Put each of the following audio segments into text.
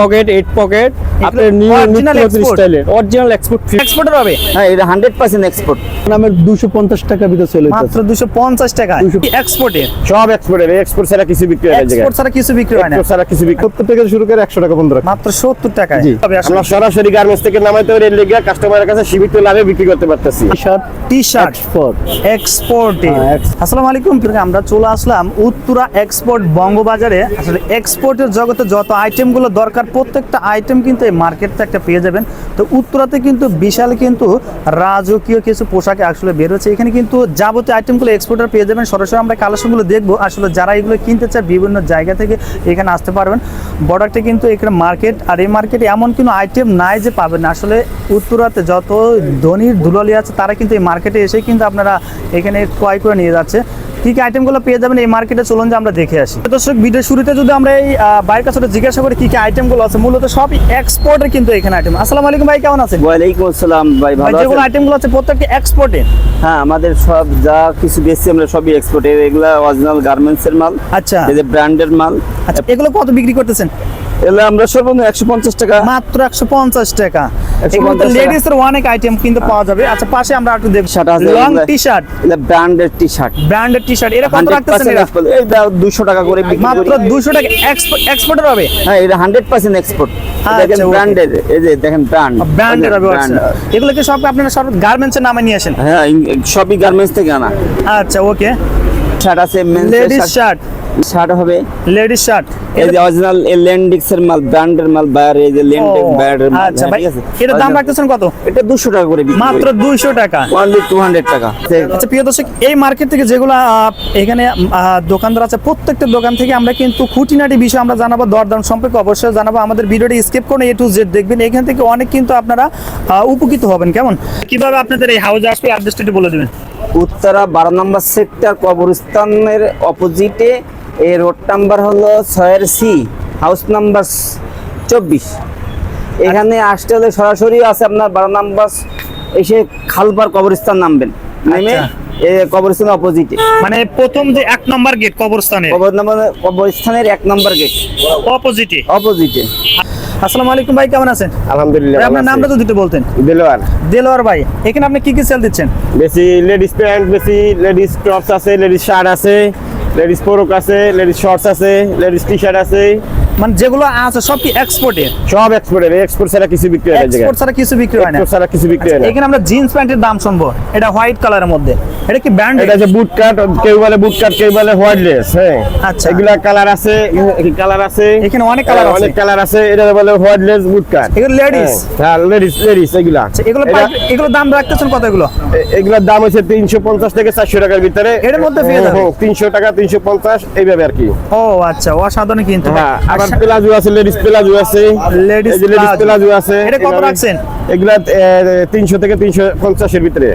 Pocket eight pocket আপনার new? স্টাইলের original export exporter হবে হ্যাঁ এটা হান্ড্রেড পার্সেন্ট এক্সপোর্ট নামের দুশো পঞ্চাশ টাকা ভিতরে চলে মাত্র দুশো পঞ্চাশ টাকা। এক্সপোর্টে সব এক্সপোর্টের এক্সপোর্ট ছাড়া কিছু বিক্রি হয় না এক্সপোর্ট ছাড়া কিছু বিক্রি হয় না। এক্সপোর্ট ছাড়া কিছু বিক্রি সত্তর থেকে শুরু করে একশো টাকা পর্যন্ত মাত্র সত্তর টাকায়। জি। আমরা সরাসরি গার্মেন্টস থেকে নামাইতে পারি লেগে কাস্টমারের কাছে সীমিত লাভে বিক্রি করতে পারতেছি। শার্ট টি শার্ট এক্সপোর্ট এক্সপোর্টে আসসালামু আলাইকুম আমরা চলে আসলাম উত্তরা এক্সপোর্ট বঙ্গবাজারে। আসলে এক্সপোর্টের জগতে যত আইটেমগুলো দরকার প্রত্যেকটা আইটেম কিন্তু এই মার্কেটটা একটা পেয়ে যাবেন। তো উত্তরাতে কিন্তু বিশাল কিন্তু রাজকীয় কিছু পোশাকে আসলে বের হচ্ছে। এখানে কিন্তু যাবতীয় আইটেমগুলো এক্সপোর্টার পেয়ে যাবেন। সরাসরি আমরা কালেকশনগুলো দেখব। আসলে যারা এগুলো কিনতে চায় বিভিন্ন জায়গা থেকে এখানে আসতে পারবেন। বর্ডারটা কিন্তু এখানে মার্কেট আর এই মার্কেটে এমন কোনো আইটেম নাই যে পাবেন আসলে উত্তরাতে যত ধনির দুলালি আছে, তারা কিন্তু এই মার্কেটে এসে কিন্তু আপনারা এখানে ক্রয় করে নিয়ে যাচ্ছে। কি কি আইটেমগুলো পেয়ে যাবেন এই মার্কেটে চলুন যে আমরা দেখে আসি। দর্শক ভিডিও শুরুতে যদি আমরা এই ভাইয়ের কাছে জিজ্ঞাসা করি কি কি আইটেমগুলো আছে মূলত সবই এক্সপোর্টের কিন্তু এখানে আইটেম আসসালামু আলাইকুম ভাই কেমন আছেন? ওয়ালাইকুম আসসালাম ভাই ভালো যেগুলো আছেন? আইটেমগুলো আছে প্রত্যেকটি এক্সপোর্টে হ্যাঁ আমাদের সব যা কিছু বেশি আমরা সবই এক্সপোর্টের এগুলা অরিজিনাল গার্মেন্টস এর মাল আচ্ছা। এই যে ব্র্যান্ডের মাল। আচ্ছা এগুলো কত বিক্রি করতেছেন? এগুলো আমরা সর্বনিম্ন একশো পঞ্চাশ টাকা। মাত্র একশো পঞ্চাশ টাকা। 150 লেডিস এর অনেক আইটেম কিন্তু পাওয়া যাবে। আচ্ছা পাশে আমরা একটু দেখি Shirt আছে, লং টি শার্ট এটা ব্র্যান্ডের টি শার্ট ব্র্যান্ডের টি শার্ট এটা কত রাখতেছেন পার্সেন্ট এটা এক্সপোর্ট এইটা দুশো টাকা করে বিক্রি মাত্র করি। দুশো টাকা এক্সপোর্টের হবে? হ্যাঁ এটা হান্ড্রেড পার্সেন্ট এক্সপোর্ট আচ্ছা, দেখেন okay. ব্র্যান্ডের এই যে দেখেন ব্র্যান্ড ব্র্যান্ডের হবে আচ্ছা। এগুলো কি সব আপনারা সব গার্মেন্টসের নামে নিয়ে আসেন? হ্যাঁ সবই গার্মেন্টস থেকে আনা। আচ্ছা ওকে শার্ট আছে মেন্স লেডিস শার্ট শার্ট হবে। লেডিস শার্ট এই যে অরিজিনাল লেন্ডিক্স এর মাল ব্র্যান্ডের মাল বাইর এই যে ব্র্যান্ডের মাল আচ্ছা হ্যাঁ, ভাই এটার দাম রাখতেছেন কত? এটা দুশো টাকা করে মাত্র দুইশো টাকা। অনলি টু হান্ড্রেড টাকা। আচ্ছা প্রিয় দর্শক এই মার্কেট থেকে যেগুলো এখানে দোকানদার আছে প্রত্যেকটা দোকান থেকে আমরা কিন্তু খুঁটিনাটি বিষয় আমরা জানাব দরদাম সম্পর্কে অবশ্যই জানাব। আমাদের ভিডিওটি স্কিপ করে এ টু জেড দেখবেন। এখান থেকে অনেক কিন্তু আপনারা উপকৃত হবেন। কেমন? কীভাবে আপনাদের এই হাউস আসবে অ্যাড্রেসটা বলে দেবেন। উত্তরা বারো নম্বর সেক্টর কবরস্থানের অপোজিটে এই রোড নাম্বার হলো ছয়ের সি হাউস নাম্বার চব্বিশ। এখানে আসতে হলে সরাসরি আছে আপনার বারো নাম্বার এসে খালপার কবরস্থান নামবেন। নেমে আচ্ছা। এ কবরস্থানের অপোজিটে মানে প্রথম যে এক নম্বর গেট কবরস্থানের? কবর নাম্বার কবরস্থানের এক নম্বর গেট অপোজিটে অপোজিটে আসসালামু আলাইকুম ভাই কেমন আছেন? আলহামদুলিল্লাহ আপনার নামটা তো দিতে বলতেন। দেলোয়ার। দেলোয়ার ভাই এখানে আপনি কি কি সেল দিচ্ছেন? বেশি লেডিস প্যান্ট বেশি লেডিস টপস আছে লেডিস শার্ট আছে। লেডিস পোরক আছে লেডিস শর্টস আছে লেডিস টি শার্ট আছে। মানে যেগুলো আছে সব কি এক্সপোর্টে সব এক্সপোর্টের এক্সপোর্ট ছাড়া কিছু বিক্রি হয় না এক্সপোর্ট ছাড়া কিছু বিক্রি হয় না। এক্সপোর্ট ছাড়া কিছু বিক্রি হয় না। এখানে আমরা জিন্স প্যান্টের দাম শুনব। এটা হোয়াইট কালারের মধ্যে। এটা কি ব্র্যান্ড এটা যে বুট কাট কেউ বলে বুট কাট কেউ বলে হোয়াইট লেস হ্যাঁ। আচ্ছা। এগুলা কালার আছে কালার আছে। এখানে অনেক colour হ্যাঁ, আছে। অনেক কালার আছে এটা বলে হোয়াইট লেস বুট কাট এগুলো ladies? হ্যাঁ লেডিস লেডিস এগুলা। আচ্ছা, এগুলো এগুলো দাম রাখতেছেন কত এগুলো? এগুলোর দাম হচ্ছে তিনশো পঞ্চাশ থেকে চারশো টাকার ভিতরে। এর মধ্যে পেয়ে যাবে? তিনশো টাকা তিনশো পঞ্চাশ এইভাবে আর কি। ও আচ্ছা অসাধারণ কিন্তু। হ্যাঁ প্লাজো আছে লেডিস প্লাজো আছে। Ladies এই যে লেডিস প্লাজো। প্লাজো আছে। এটা কত এগুলা- রাখছেন? এগুলা তিনশো থেকে তিনশো পঞ্চাশের ভিতরে।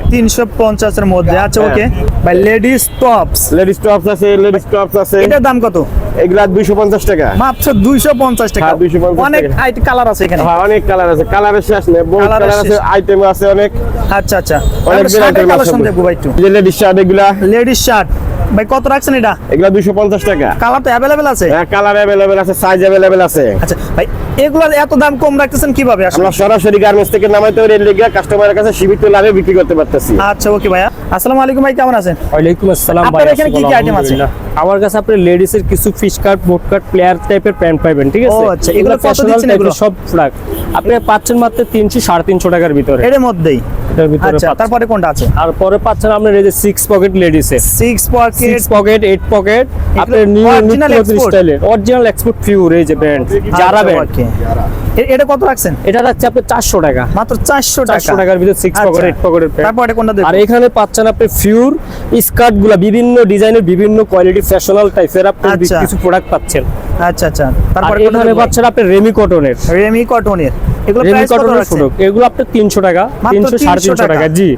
মধ্যে। আচ্ছা হ্যাঁ। ওকে। ভাই লেডিস টপস লেডিস টপস আছে লেডিস টপস আছে। এটার দাম কত? এগুলা দুইশো পঞ্চাশ টাকা। মাত্র দুইশো পঞ্চাশ টাকা। হ্যাঁ, 250 অনেক আইট কালার আছে এখানে। হ্যাঁ অনেক কালার আছে। কালারের শেষ নেই বহু কালার আছে আইটেম আছে অনেক। আচ্ছা আচ্ছা। অনেক কালেকশন দেখব ভাই একটু। লেডিস শার্ট এগুলা। লেডিস শার্ট ভাই কত রাখছেন এটা? এগুলা দুইশো পঞ্চাশ টাকা। কালার তো অ্যাভেলেবেল আছে? হ্যাঁ কালার অ্যাভেলেবেল আছে সাইজ অ্যাভেলেবেল আছে। আচ্ছা ভাই এগুলো এত দাম কম রাখতেছেন কীভাবে আসলে? আমরা সরাসরি গার্মেন্টস থেকে নামাইতে পারি এর লেগে কাস্টমারের কাছে সীমিত লাভে বিক্রি করতে পারতেছি। আচ্ছা ওকে ভাইয়া। আসসালামু আলাইকুম ভাই কেমন আছেন? ওয়ালাইকুম আসসালাম আপনার এখানে কি কি item আছে? আমার কাছে আপনি লেডিস এর কিছু fish cut boat cut flare টাইপের প্যান্ট পাবেন ঠিক আছে? ও, আচ্ছা, এগুলো কত দিচ্ছেন এগুলো? সব প্রোডাক্ট আপনি পাচ্ছেন মাত্র তিনশো সাড়ে তিনশো টাকার ভিতরে। এর মধ্যেই? এটার ভিতরে আচ্ছা তারপরে কোনটা আছে? আর পরে পাচ্ছেন আপনার এই যে সিক্স পকেট লেডিস এর six pocket six pocket eight pocket আপনার নিউ export? স্টাইলের অরিজিনাল এক্সপোর্ট পিওর এই যে ব্র্যান্ড যারা ব্র্যান্ড এটা কত রাখছেন? এটা রাখছে আপনি চারশো টাকা। মাত্র চারশো টাকা। চারশো টাকার ভিতরে সিক্স আচ্ছা। পকেট এইট পকেটের প্যান্ট তারপরে কোনটা দেখব? আর এখানে পাচ্ছেন আপনি ফিউর স্কার্টগুলা বিভিন্ন ডিজাইনের বিভিন্ন কোয়ালিটি ফ্যাশনাল টাইপের আপনি আচ্ছা। কিছু প্রোডাক্ট পাচ্ছেন। আচ্ছা আচ্ছা। তারপরে এখানে পাচ্ছেন আপনি রেমি কটনের রেমি কটনের এগুলো প্রাইস কত কটনের এগুলো আপনার তিনশো টাকা মাত্র তিনশো সাড়ে 300 তিনশো টাকা। জি।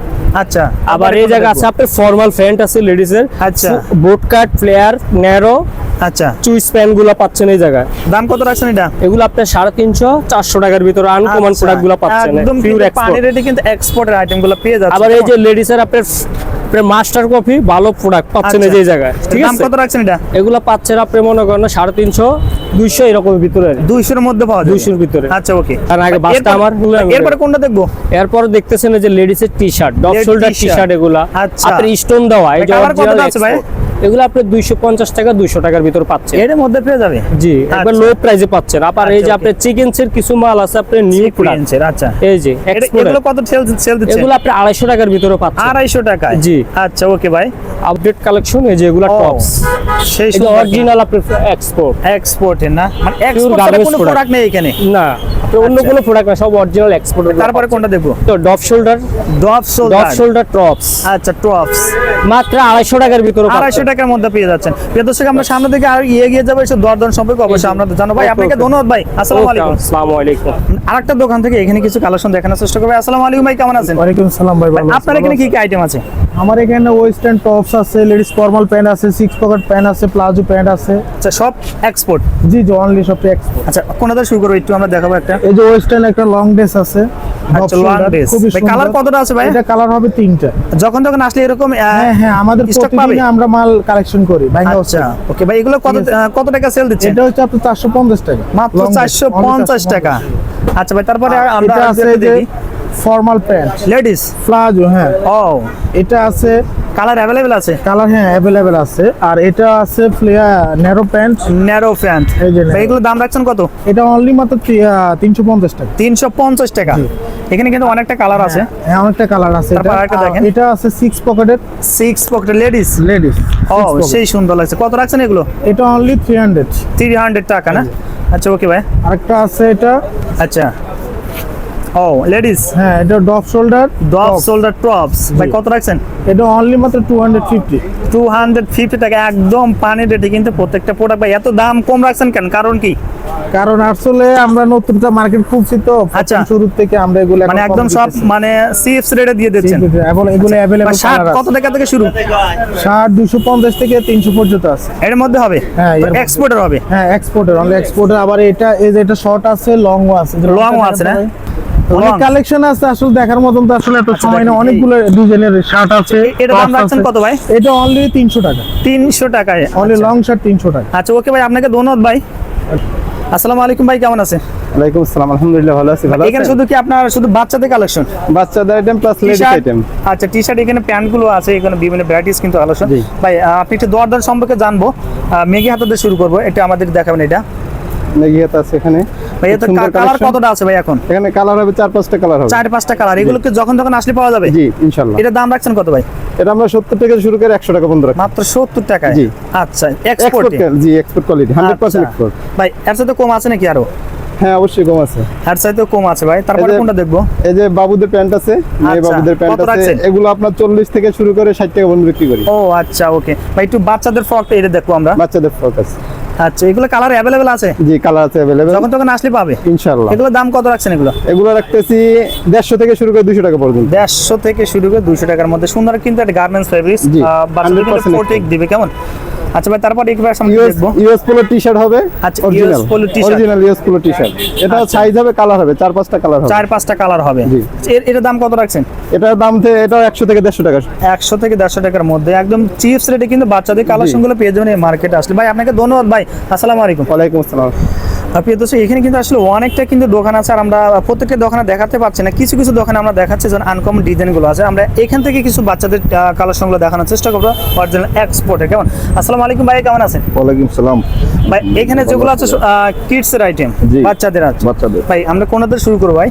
আচ্ছা আবার এই জায়গা আছে আপনার ফর্মাল প্যান্ট আছে লেডিস এর। আচ্ছা। বোট কাট ফ্লেয়ার ন্যারো আচ্ছা। চুইস প্যান্টগুলো পাচ্ছেন এই জায়গায়। দাম কত রাখছেন এটা? এগুলো আপনার সাড়ে তিনশো চারশো টাকার ভিতরে আনকমন আচ্ছা, প্রোডাক্টগুলো পাচ্ছেন। একদম পিওর কিন্তু এক্সপোর্ট কিন্তু এক্সপোর্টের আইটেমগুলো পেয়ে যাচ্ছে আবার এই যে লেডিস এর আপনার মাস্টার কপি ভালো প্রোডাক্ট পাচ্ছেন এই যে জায়গায় ঠিক আচ্ছা। আছে? কত রাখছেন এটা? এগুলা পাচ্ছেন আপনি মনে করেন সাড়ে তিনশো দুইশো এরকমের ভিতরে। দুইশোর মধ্যে পাওয়া দুইশোর 200 ভিতরে। আচ্ছা ওকে। কারণ আগে বাসটা আমার এরপরে কোনটা দেখব? এরপর দেখতেছেন যে লেডিসের T shirt Ladies shoulder T shirt এগুলা। আচ্ছা। স্টোন দেওয়া এই যে এগুলো আপনি দুইশো পঞ্চাশ টাকা দুইশো টাকার ভিতর পাচ্ছেন। এর মধ্যে পেয়ে যাবে? জি একবার আচ্ছা। লো প্রাইসে পাচ্ছেন। আবার এই যে আচ্ছা, আপনার চিকেনসের কিছু মাল আছে আপনি নিউ প্রোডাক্ট আচ্ছা। এই যে এগুলো কত সেল সেল দিচ্ছে? এগুলো আপনি আড়াইশো টাকার ভিতরে পাচ্ছেন। আড়াইশো টাকায়? জি। আচ্ছা ওকে ভাই আপডেট কালেকশন এই যে এগুলা টপস সেই এটা অরিজিনাল আপনি এক্সপোর্ট এক্সপোর্টের না? মানে এক্সপোর্ট কোনো প্রোডাক্ট নেই এখানে? না অন্য আচ্ছা। কোনো প্রোডাক্ট না সব অরিজিনাল এক্সপোর্ট তারপরে কোনটা দেখব? তো drop shoulder drop drop shoulder shoulder tops আচ্ছা টপস মাত্র আড়াইশো টাকার ভিতরে আড়াইশো টাকার মধ্যে পেয়ে যাচ্ছেন। প্রিয় দর্শক আমরা সামনে থেকে আর ইয়ে গিয়ে যাব এসব দরদাম সম্পর্কে অবশ্যই আমরা জানো ভাই আপনাকে ধন্যবাদ ভাই। আসসালামু আলাইকুম। আসসালামু আলাইকুম আরেকটা দোকান থেকে এখানে কিছু কালেকশন দেখানোর চেষ্টা করবে। আসসালামু আলাইকুম ভাই কেমন আছেন? ওয়ালাইকুম সালাম ভাই ভালো আপনার এখানে কি কি আইটেম আছে? আমার এখানে ওয়েস্টার্ন টপস আছে লেডিস ফর্মাল প্যান্ট আছে সিক্স পকেট প্যান্ট আছে প্লাজো প্যান্ট আছে। আচ্ছা সব এক্সপোর্ট জি জি অনলি সব এক্সপোর্ট আচ্ছা কোনটা শুরু করব একটু আমরা দেখাবো একটা। এই যে ওয়েস্টার্ন একটা লং ড্রেস আছে। আচ্ছা, long dress। খুবই ভাই, কতটা আছে ভাই? এটা কালার হবে তিনটা। যখন তখন আসলে এরকম হ্যাঁ হ্যাঁ আমাদের প্রতিদিন আমরা মাল কালেকশন করি আচ্ছা ওকে ভাই এগুলো কত কত টাকা সেল দিচ্ছে এটা হচ্ছে আপনার চারশো পঞ্চাশ টাকা। মাত্র চারশো পঞ্চাশ 450 টাকা। আচ্ছা ভাই তারপরে আমরা আছে দেখি। ফর্মাল প্যান্ট লেডিস প্লাজো হ্যাঁ। ও এটা আছে কালার অ্যাভেলেবেল আছে? কালার হ্যাঁ অ্যাভেলেবেল আছে। আর এটা আছে flare narrow pant narrow pant এই যে। এগুলো দাম রাখছেন কত? এটা অনলি মাত্র তিনশো পঞ্চাশ টাকা। তিনশো পঞ্চাশ টাকা। এখানে কিন্তু অনেকটা কালার আছে। হ্যাঁ অনেকটা কালার আছে এটা। তারপর আরেকটা দেখেন। এটা আছে সিক্স পকেটের সিক্স পকেট লেডিস লেডিস ও সেই সুন্দর লাগছে। কত রাখছেন এগুলো? এটা only three hundred three hundred টাকা না? আচ্ছা ওকে ভাই। আরেকটা আছে এটা আচ্ছা। ও লেডিস হ্যাঁ এটা drop shoulder drop shoulder tops ভাই কত রাখছেন? এটা অনলি মাত্র টাকা একদম পানি রেটে কিন্তু প্রত্যেকটা প্রোডাক্ট ভাই এত দাম কম রাখছেন কেন? কারণ কি? কারণ আসলে আমরা নতুনটা মার্কেট খুলছি তো আচ্ছা। শুরু থেকে আমরা এগুলো মানে একদম সব মানে সিএফস রেটে দিয়ে দিচ্ছেন। এবং এগুলো অ্যাভেলেবল শার্ট কত টাকা থেকে শুরু? দুশো পঞ্চাশ থেকে তিনশো পর্যন্ত আছে। এর মধ্যে হবে? হ্যাঁ, এক্সপোর্টার হবে? হ্যাঁ এক্সপোর্টের অনলি এক্সপোর্টের আবার এটা এই যে এটা শর্ট আছে লংও আছে। ও আছে না? অনেক কালেকশন আছে আসলে দেখার মতন তো আসলে এত সময় না অনেকগুলো ডিজাইনের শার্ট আছে এ- এটার দাম রাখছেন কত ভাই? এটা অনলি তিনশো টাকা। তিনশো টাকায়। অনলি আচ্ছা। লং শার্ট তিনশো টাকা। আচ্ছা ওকে ভাই আপনাকে ধন্যবাদ ভাই। আসসালামু আলাইকুম ভাই কেমন আছেন? ওয়ালাইকুম আসসালাম আলহামদুলিল্লাহ ভালো আছি ভালো এখানে শুধু কি আপনার শুধু বাচ্চাদের কালেকশন বাচ্চাদের আইটেম প্লাস লেডিস আইটেম আচ্ছা টি শার্ট এখানে প্যান্টগুলো আছে এখানে বিভিন্ন ভ্যারাইটিস কিন্তু কালেকশন ভাই আপনি একটু দরদার সম্পর্কে জানব। মেঘি হাতাতে শুরু করব এটা আমাদের দেখাবেন এটা। নেগিয়াত আছে এখানে। ভাই এটা কালার কতটা আছে ভাই এখন? এখানে কালার হবে চার পাঁচটা কালার হবে। চার পাঁচটা কালার। এগুলো কি যখন তখন আসলে পাওয়া যাবে? জি ইনশাল্লাহ এটার দাম রাখছেন কত ভাই? এটা আমরা সত্তর থেকে শুরু করে একশো টাকা পর্যন্ত রাখি মাত্র সত্তর টাকায়? জি। আচ্ছা এক্সপোর্ট এক্সপোর্ট জি export quality hundred percent export ভাই এর সাথে কম আছে নাকি আরও? হ্যাঁ অবশ্যই কম আছে। সাথে কম আছে ভাই। তারপরে কোনটা দেখব? এই যে বাবুদের প্যান্ট আছে আচ্ছা, বাবুদের প্যান্ট আছে এগুলো আপনার চল্লিশ থেকে শুরু করে ষাট টাকা পর্যন্ত বিক্রি করি। ও আচ্ছা ওকে। ভাই একটু বাচ্চাদের ফ্রকটা এটা দেখব আমরা। বাচ্চাদের ফ্রক আছে। আচ্ছা এগুলো কালার অ্যাভেলেবেল আছে? জি কালার আছে অ্যাভেলেবেল যখন তখন আসলে পাবে? ইনশাআল্লাহ। এগুলো দাম কত রাখছেন এগুলো? এগুলো রাখতেছি দেড়শো থেকে শুরু করে 200 টাকা পর্যন্ত। দেড়শো থেকে শুরু করে দুইশো টাকার মধ্যে। সুন্দর কিন্তু একটা গার্মেন্টস ফেব্রিক্স বাচ্চাদের 100% দিবে কেমন? আচ্ছা ভাই তারপর একবার সামনে ইউএস দেখব। ইউএস পোলো টি শার্ট হবে আচ্ছা, original US polo t-shirt। Original US polo T shirt এটা আচ্ছা। সাইজ হবে কালার হবে চার পাঁচটা কালার হবে। চার পাঁচটা কালার হবে। এটা এর এটার দাম কত রাখছেন? এটার দাম থেকে এটা একশো থেকে দেড়শো টাকা। একশো থেকে দেড়শো টাকার মধ্যে। একদম চিপস রেটে কিন্তু বাচ্চাদের কালেকশনগুলো পেয়ে যাবেন এই মার্কেটে আসলে ভাই আপনাকে ধন্যবাদ ভাই। আসসালামু আলাইকুম। ওয়া আলাইকুম আসসালাম। প্রিয় দর্শক এখানে কিন্তু আসলে অনেকটা কিন্তু দোকান আছে আর আমরা প্রত্যেকটা দোকানে দেখাতে পারছি না। কিছু কিছু দোকানে আমরা দেখাচ্ছি যেমন আনকমন ডিজাইনগুলো আছে। আমরা এখান থেকে কিছু বাচ্চাদের কালেকশনগুলো দেখানোর চেষ্টা করব। অরিজিনাল এক্সপোর্টে কেমন? আসসালামু আলাইকুম ভাই কেমন আছেন? ওয়ালাইকুম সালাম। ভাই এখানে যেগুলো আছে কিডসের আইটেম বাচ্চাদের আছে। বাচ্চাদের। ভাই আমরা কোনদের শুরু করব ভাই?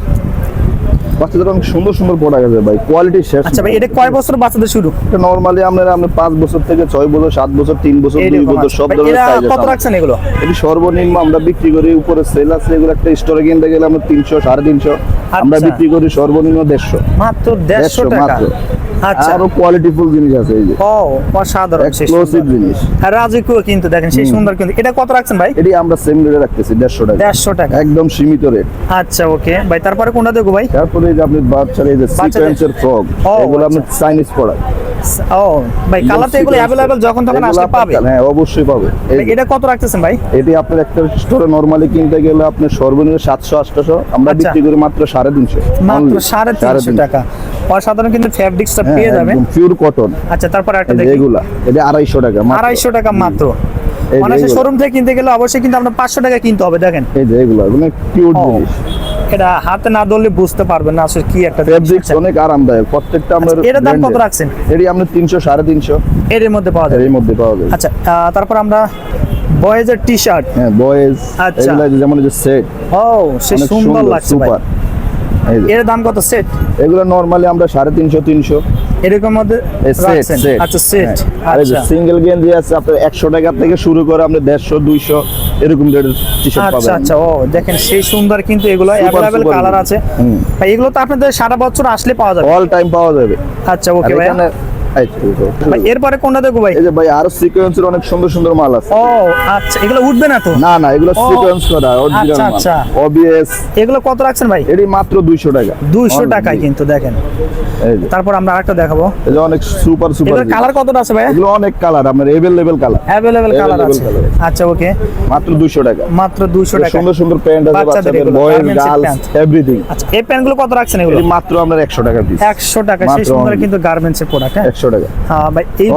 বাচ্চাদের অনেক সুন্দর সুন্দর প্রোডাক্ট আছে ভাই কোয়ালিটি শেষ আচ্ছা ভাই এটা কয় বছর বাচ্চাদের শুরু? নরমালি আমরা আমরা পাঁচ বছর থেকে ছয় বছর সাত বছর তিন বছর 2 বছর সব ধরনের সাইজ আছে কত রাখছেন এগুলো? এটা সর্বনিম্ন আমরা বিক্রি করি উপরে সেল আছে এগুলো একটা স্টোরে কিনতে গেলে আমরা তিনশো সাড়ে তিনশো। আমরা আচ্ছা। বিক্রি করি সর্বনিম্ন দেড়শো। মাত্র দেড়শো দেড়শো টাকা। মাত্র। আরও কোয়ালিটিফুল জিনিস আছে এই যে। ও অসাধারণ এক্সক্লুসিভ জিনিস। আর রাজকীয় কিন্তু দেখেন সেই সুন্দর কিন্তু। এটা কত রাখছেন ভাই? এটি আমরা সেম রেটে রাখতেছি দেড়শো টাকা। দেড়শো টাকা। একদম সীমিত রেট আচ্ছা ওকে। ভাই তারপরে কোনটা দেখো ভাই? তারপরে এই যে আপনি বাচ্চার এই যে সিকোয়েন্সের ফ্রক এগুলো আপনি আচ্ছা। চাইনিজ প্রোডাক্ট ও ভাই কালার তো এগুলো অ্যাভেলেবেল যখন তখন আসলে পাবে। হ্যাঁ অবশ্যই পাবে। এটা কত রাখতেছেন ভাই? এটি আপনার একটা স্টোরে নরমালি কিনতে গেলে আপনার সর্বনিম্ন সাতশো আটশোশো আমরা আচ্ছা। বিক্রি করি মাত্র মাত্র টাকা। অসাধারণ কিন্তু ফ্যাব্রিক্সটা পেয়ে যাবেন পিওর কটন আচ্ছা তারপর একটা দেখি। এগুলা এটা টাকা মাত্র। আড়াইশো টাকা মাত্র। শোরুম থেকে কিনতে গেলে অবশ্যই কিন্তু আপনার পাঁচশো টাকা কিনতে হবে দেখেন। এই যে এগুলো এগুলো পিওর জিনিস। এটা হাতে না ধরলে বুঝতে পারবেন না আসলে কি একটা ফেব্রিক্স অনেক আরামদায়ক। প্রত্যেকটা আমরা এর দাম কত রাখছেন? এটি আমরা তিনশো সাড়ে তিনশো। এর মধ্যে পাওয়া যাবে? এর মধ্যে পাওয়া যায় আচ্ছা তারপর আমরা বয়েজের টি শার্ট হ্যাঁ বয়েজ। আচ্ছা। যেমন যে সেট ও সে সুন্দর লাগছে ভাই। এর দাম কত সেট এগুলো নরমালি আমরা সাড়ে তিনশো তিনশো। এরকম মধ্যে রাখছেন। আচ্ছা সেট আচ্ছা। সিঙ্গেল গেঞ্জি আছে আপনার একশো টাকা থেকে শুরু করে আপনি দেড়শো দুইশো এরকম রেটের আচ্ছা আচ্ছা। ও দেখেন সেই সুন্দর কিন্তু এগুলো Super, কালার আছে। ভাই এগুলো তো আপনাদের সারা বছর আসলে পাওয়া যাবে। অল টাইম পাওয়া যাবে। আচ্ছা ওকে ভাই এরপরে কোনটা দেখব ভাই? এই যে ভাই আরও সিকোয়েন্সের অনেক সুন্দর সুন্দর মাল আছে। ও আচ্ছা এগুলো উঠবে না তো? না না এগুলো সিকোয়েন্স করা অরিজিনাল আচ্ছা, আচ্ছা। ওবিএস এগুলো কত রাখছেন ভাই? এটি মাত্র 200 টাকা। দুইশো Only। টাকায় কিন্তু দেখেন। তারপর আমরা আরেকটা দেখাবো। এই যে অনেক সুপার সুপার এগুলো কালার কতটা আছে ভাই? এগুলো অনেক কালার আপনার এভেলেবেল কালার অ্যাভেলেবেল কালার আছে। আচ্ছা ওকে মাত্র 200 টাকা। মাত্র দুইশো টাকা। সুন্দর সুন্দর প্যান্ট আছে বাচ্চাদের বয়েজ গার্লস এভরিথিং আচ্ছা এই প্যান্টগুলো কত রাখছেন এগুলো? মাত্র আপনার 100 টাকা পিস একশো টাকা। সেই সুন্দর কিন্তু গার্মেন্টস এর প্রোডাক্ট হ্যাঁ? 100 টাকা। হ্যাঁ, ভাই এই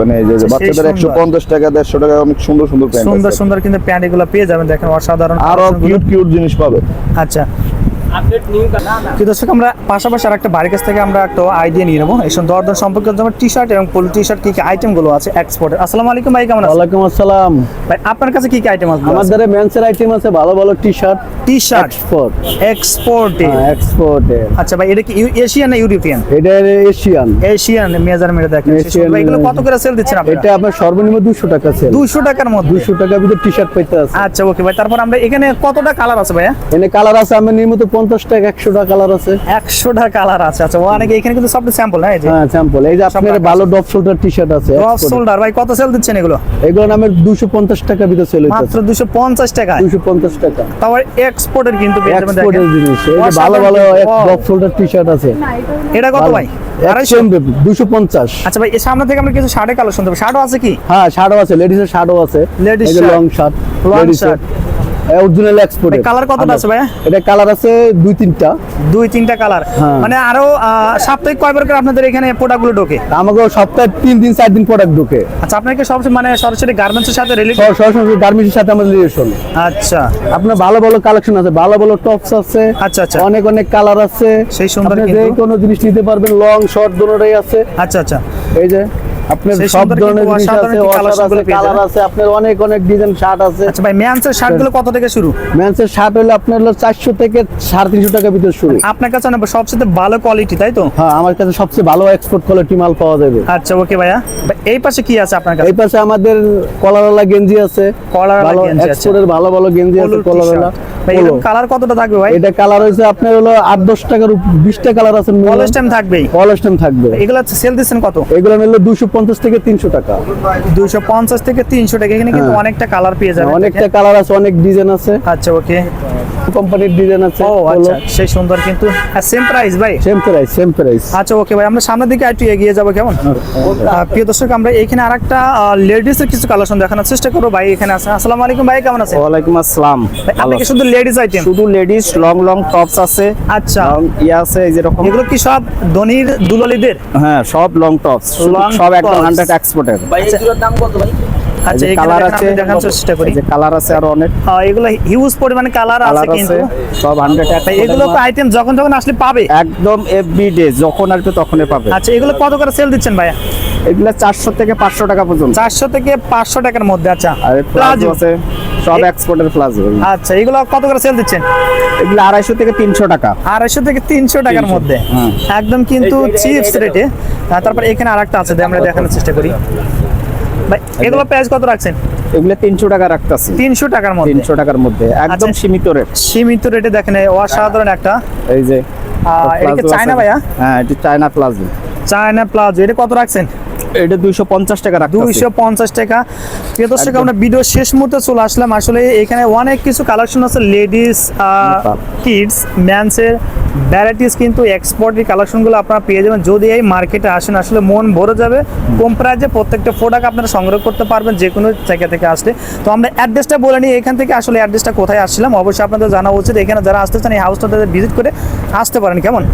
মানে এই যে বাচ্চাদের একশো 150 টাকা 150 টাকা অনেক সুন্দর সুন্দর প্যান্ট সুন্দর সুন্দর কিন্তু প্যান্ট এগুলো পেয়ে যাবেন দেখেন অসাধারণ আরও কিউট কিউট জিনিস পাবে। আচ্ছা কি দর্শক আমরা পাশাপাশি আর একটা বাড়ির কাছ থেকে আমরা একটা আইডিয়া নিয়ে নেব। এই দরদার সম্পর্কে যেমন টি শার্ট এবং পোলো টি শার্ট কি কি আইটেমগুলো আছে এক্সপোর্টের আসসালামু আলাইকুম ভাই কেমন আছেন? ওয়ালাইকুম আসসালাম। ভাই আপনার কাছে কি কি আইটেম আছে আমাদের মেন্সের আইটেম আছে ভালো ভালো T shirt T shirt export এক্সপোর্টে export আচ্ছা ভাই এটা কি এশিয়ান না ইউরোপিয়ান এটা এশিয়ান এশিয়ান মেজারমেন্ট দেখেন সুন্দর। এগুলো কত করে সেল দিচ্ছেন এটা আপনার সর্বনিম্ন দুশো টাকা সেল 200 টাকার মধ্যে। দুশো টাকার ভিতরে টি শার্ট পাইতে আছে। আচ্ছা ওকে ভাই তারপর আমরা এখানে কতটা কালার আছে ভাইয়া? এনে কালার আছে আমার নিয়মিত পঞ্চাশ টাকা একশো কালার আছে। একশোটা কালার আছে। আচ্ছা অনেকে এখানে কিন্তু সব স্যাম্পল না এই যে। হ্যাঁ স্যাম্পল এই যে আপনার ভালো ডপ শোল্ডার টি শার্ট আছে টপ শোল্ডার ভাই কত সেল দিচ্ছেন এগুলো? এগুলো নামের দুশো পঞ্চাশ টাকা ভিতরে সেল হচ্ছে মাত্র দুশো পঞ্চাশ টাকা। দুশো পঞ্চাশ টাকা। তারপর এক্সপোর্টের কিন্তু এক্সপোর্টের জিনিস। এই যে ভালো ভালো ডপ শোল্ডার টি শার্ট আছে। এটা কত ভাই? দুশো পঞ্চাশ। আচ্ছা ভাই এর সামনে থেকে আমরা কিছু শার্টের কালেকশন শুনতে পাবো। শার্টও আছে কি? হ্যাঁ শার্টও আছে লেডিসের শার্টও আছে। Shirt, লং শার্ট লেডিসের shirt। অরিজিনাল এক্সপোর্ট ভাই, colour কতটা আছে ভাইয়া? এটা কালার আছে দুই তিনটা। দুই তিনটা কালার হ্যাঁ। মানে আরও সাপ্তাহিক কয়বার করে আপনাদের এখানে প্রোডাক্টগুলো ঢোকে? আমাকে সপ্তাহে তিন দিন চার দিন প্রোডাক্ট ঢোকে। আচ্ছা আপনাকে সব মানে সরাসরি গার্মেন্টসের সাথে সর- সরাসরি গার্মেন্টসের সাথে আমাদের রিলেশন আচ্ছা। আপনার ভালো ভালো কালেকশন আছে ভালো ভালো টপস আছে আচ্ছা, আচ্ছা। অনেক অনেক কালার আছে। সেই সুন্দর যে কোনো জিনিস নিতে পারবেন লং শর্ট দুটোটাই আছে। আচ্ছা আচ্ছা। এই যে আপনার সব ধরনের জিনিস আছে কালার আছে আপনার অনেক অনেক ডিজাইন শার্ট আছে। আচ্ছা ভাই ম্যানসের শার্টগুলো কত থেকে শুরু? মেন্সের শার্ট হলে আপনার হলো চারশো থেকে সাড়ে তিনশো টাকা ভিতরে শুরু। আপনার কাছে না সবচেয়ে ভালো কোয়ালিটি তাই তো? হ্যাঁ আমার কাছে সবচেয়ে ভালো এক্সপোর্ট কোয়ালিটি মাল পাওয়া যাবে। আচ্ছা ওকে ভাইয়া। এই পাশে কি আছে আপনার কাছে? এই পাশে আমাদের কলারওয়ালা গেঞ্জি আছে। কলারওয়ালা ভালো গেঞ্জি আছে। এক্সপোর্টের ভালো ভালো গেঞ্জি আছে কলারওয়ালা। কালার কতটা থাকবে ভাই? এটা কালার হয়েছে আপনার হলো আট দশ টাকার বিশটা কালার আছে টাইম টাইম থাকবে। এগুলো সেল দিচ্ছেন কত? এগুলো নিলে দুশো পঞ্চাশ থেকে তিনশো টাকা। দুইশো পঞ্চাশ থেকে তিনশো টাকা। এখানে কিন্তু হ্যাঁ। অনেকটা কালার পেয়ে যাবেন। অনেকটা কালার আছে অনেক ডিজাইন আছে। আচ্ছা ওকে কোম্পানির ডিজাইন আছে ও আচ্ছা সেই সুন্দর কিন্তু। সেম প্রাইস ভাই। সেম প্রাইস সেম প্রাইস আচ্ছা ওকে ভাই আমরা সামনের দিকে একটু এগিয়ে যাব কেমন? প্রিয় দর্শক আমরা এখানে আরেকটা লেডিস এর কিছু কালেকশন দেখানোর চেষ্টা করব। ভাই এখানে আছে আসসালামু আলাইকুম ভাই কেমন আছেন? ওয়ালাইকুম আসসালাম। আপনি কি শুধু লেডিস আইটেম শুধু লেডিস লং লং টপস আছে। আচ্ছা। লং ইয়ে আছে এই যেরকম এগুলো কি সব ধনির দুলালিদের? হ্যাঁ সব লং টপস সব একদম। হান্ড্রেড এক্সপোর্টের আচ্ছা। কালার আছে আমি চেষ্টা করি। যে কালার আছে আরও অনেক। আহ, এগুলো হিউজ পরিমাণে কালার আছে কিন্তু। সব হান্ড্রেড ভাই, এগুলো তো আইটেম যখন যখন আসলে পাবে। একদম এভরিডে যখন আসবে তখনই পাবে। আচ্ছা এগুলো কত করে সেল দিচ্ছেন ভাইয়া? এগুলা চারশো থেকে পাঁচশো টাকা পর্যন্ত। চারশো থেকে পাঁচশো টাকার মধ্যে আচ্ছা। আর প্লাজো। প্লাজো আছে। সব এ- এক্সপোর্টের প্লাজো আচ্ছা এগুলো কত করে সেল দিচ্ছেন? এগুলো আড়াইশো থেকে তিনশো টাকা। আড়াইশো থেকে তিনশো টাকার মধ্যে। একদম কিন্তু চিপস রেটে তারপর এখানে আরেকটা আছে আমরা দেখানোর চেষ্টা করি। এগুলো প্রাইস কত রাখছেন? এগুলো তিনশো টাকা রাখতেছি। তিনশো টাকার মধ্যে। তিনশো টাকার মধ্যে। একদম আচ্ছা। সীমিত রেট সীমিত রেটে দেখেন অসাধারণ একটা। এই যে এটা চায়না ভাইয়া? হ্যাঁ এটি চায়না প্লাজো চায়না প্লাজো এটা কত রাখছেন? এটা দুইশো পঞ্চাশ টাকা রাখতেছি। দুইশো পঞ্চাশ টাকা। প্রিয় দর্শক আমরা ভিডিও শেষ মুহূর্তে চলে আসলাম। আসলে এখানে অনেক কিছু কালেকশন আছে। লেডিস কিডস ম্যানসের ভ্যারাইটিস কিন্তু এক্সপোর্টের কালেকশনগুলো আপনারা পেয়ে যাবেন। যদি এই মার্কেটে আসেন আসলে মন ভরে যাবে। কম প্রাইজে প্রত্যেকটা প্রোডাক্ট আপনারা সংগ্রহ করতে পারবেন যে কোনো জায়গা থেকে আসলে। তো আমরা অ্যাড্রেসটা বলে নিই। এখান থেকে আসলে অ্যাড্রেসটা কোথায় আসছিলাম? অবশ্যই আপনাদের জানা উচিত। এখানে যারা আসতে চান এই হাউসটা ভিজিট করে আসতে পারেন। কেমন?